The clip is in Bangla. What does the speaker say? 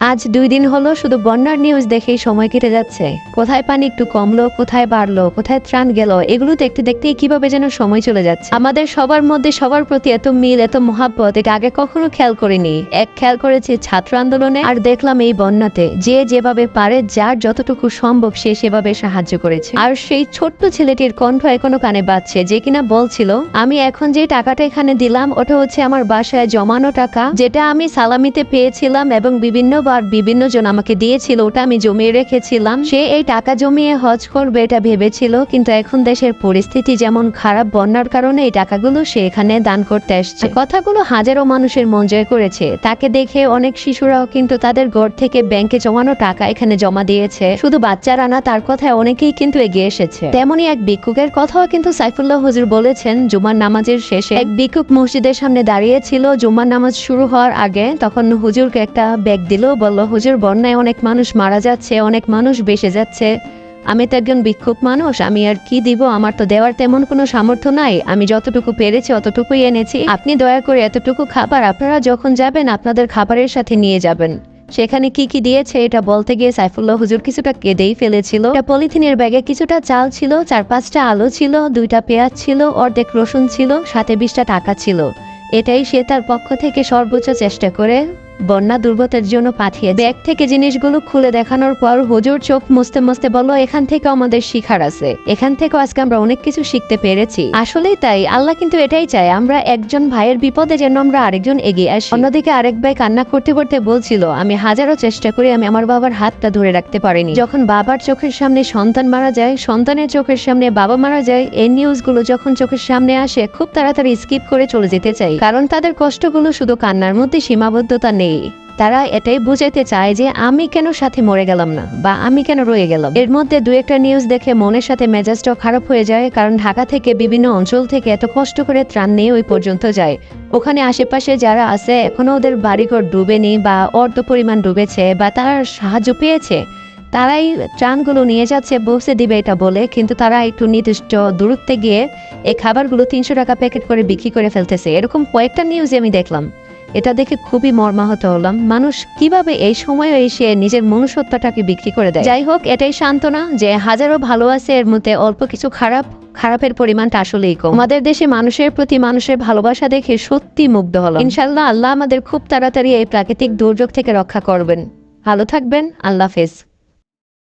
আজ দুই দিন হলো শুধু বন্যার নিউজ দেখেই সময় কেটে যাচ্ছে। কোথায় পানি একটু কমলো, কোথায় বাড়লো, কোথায় ত্রাণ গেল এগুলো দেখতে দেখতেই কীভাবে যেন সময় চলে যাচ্ছে। আমাদের সবার মধ্যে সবার প্রতি এত মিল, এত মহাব্বত, এটা আগে কখনো খেয়াল করিনি। এক খেয়াল করেছি ছাত্র আন্দোলনে, আর দেখলাম এই বন্যাতে যে যেভাবে পারে, যার যতটুকু সম্ভব সে সেভাবে সাহায্য করেছে। আর সেই ছোট্ট ছেলেটির কণ্ঠ এখনও কানে বাজছে, যে কিনা বলছিল, আমি এখন যে টাকাটা এখানে দিলাম, ওটা হচ্ছে আমার বাসায় জমানো টাকা, যেটা আমি সালামিতে পেয়েছিলাম এবং বিভিন্নবার বিভিন্ন জন আমাকে দিয়েছিল, ওটা আমি জমিয়ে রেখেছিলাম। সে এই টাকা জমিয়ে হজ করবে এটা ভেবেছিল, কিন্তু এখন দেশের পরিস্থিতি যেমন খারাপ, বন্যার কারণে এই টাকাগুলো সে এখানে দান করতে আসছে কথাগুলো হাজারো মানুষের মন জয় করেছে। তাকে দেখে অনেক শিশুরাও কিন্তু তাদের ঘর থেকে ব্যাংকে জমানো টাকা এখানে জমা দিয়েছে। শুধু বাচ্চারা না, তার কথায় অনেকেই কিন্তু এগিয়ে এসেছে। তেমনি এক ভিক্ষুকের কথাও কিন্তু সাইফুল্লাহ হুজুর বলেছেন, জুমার নামাজের শেষে এক ভিক্ষুক মসজিদের সামনে দাঁড়িয়েছিল। জুমার নামাজ শুরু হওয়ার আগে তখন হুজুরকে একটা ব্যাগ দিল বলল হুজুর, বন্যায় অনেক মানুষ মারা যাচ্ছে, অনেক মানুষ বেসে যাচ্ছে। আমি তো একজন বিক্ষোভ মানুষ, আমি আর কি দিব? আমার তো দেওয়ার তেমন কোনো সামর্থ্য নাই। আমি যতটুকু পেরেছি, অতটুকুই এনেছি। আপনি দয়া করে এতটুকু খাবার, আপনারা যখন যাবেন, আপনাদের খাবারের সাথে নিয়ে যাবেন। সেখানে কি কি দিয়েছে, এটা বলতে গিয়ে সাইফুল্লাহ হুজুর কিছুটা কেঁদেই ফেলেছিল। পলিথিনের ব্যাগে কিছুটা চাল ছিল, চার পাঁচটা আলু ছিল, দুইটা পেঁয়াজ ছিল, অর্ধেক রসুন ছিল, সাথে বিশটা টাকা ছিল। এটাই সে তার পক্ষ থেকে সর্বোচ্চ চেষ্টা করে। বন্যা দুর্গতের জন্য পাঠিয়ে ব্যাগ থেকে জিনিসগুলো খুলে দেখানোর পর হুজুর চোখ মুছতে মুছতে বলল, এখান থেকে আমাদের শিখার আছে। এখান থেকে আজকে আমরা অনেক কিছু শিখতে পেরেছি। আসলেই তাই, আল্লাহ কিন্তু এটাই চায়, আমরা একজন ভাইয়ের বিপদে যেন আমরা আরেকজন এগিয়ে আসি। অন্যদিকে আরেক ভাই কান্না করতে করতে বলছিল, আমি হাজারো চেষ্টা করি, আমি আমার বাবার হাতটা ধরে রাখতে পারিনি। যখন বাবার চোখের সামনে সন্তান মারা যায়, সন্তানের চোখের সামনে বাবা মারা যায়, এই নিউজগুলো যখন চোখের সামনে আসে, খুব তাড়াতাড়ি স্কিপ করে চলে যেতে চাই। কারণ তাদের কষ্টগুলো শুধু কান্নার মধ্যে সীমাবদ্ধতা নেই। তারা এটাই বুঝাইতে চায় যে আমি কেন সাথে মরে গেলাম না, বা আমি কেন রয়ে গেলাম। এর মধ্যে দু একটা নিউজ দেখে মনের সাথে মেজাজটাও খারাপ হয়ে যায়, কারণ ঢাকা থেকে বিভিন্ন অঞ্চল থেকে এত কষ্ট করে ত্রাণ নিয়ে ওই পর্যন্ত যায়। ওখানে আশেপাশে যারা আছে, এখনও ওদের বাড়িঘর ডুবেনি বা অর্ধ পরিমাণ ডুবেছে বা তারা সাহায্য পেয়েছে, তারাই ত্রাণগুলো নিয়ে যাচ্ছে বসে দিবে এটা বলে, কিন্তু তারা একটু নির্দিষ্ট দূরত্বে গিয়ে এই খাবারগুলো তিনশো টাকা প্যাকেট করে বিক্রি করে ফেলতেছে। এরকম কয়েকটা নিউজ আমি দেখলাম। এটা দেখে খুবই মর্মাহত হলাম। মানুষ কীভাবে এই সময় এসে নিজের মনুষ্যত্বটাকে বিক্রি করে দেয়? যাই হোক, এটাই সান্ত্বনা যে হাজারো ভালো আছে এর মধ্যে অল্প কিছু খারাপ, খারাপের পরিমাণটা আসলেই কম। আমাদের দেশে মানুষের প্রতি মানুষের ভালোবাসা দেখে সত্যি মুগ্ধ হলো ইনশাল্লাহ আল্লাহ আমাদের খুব তাড়াতাড়ি এই প্রাকৃতিক দুর্যোগ থেকে রক্ষা করবেন। ভালো থাকবেন, আল্লাহ হাফেজ।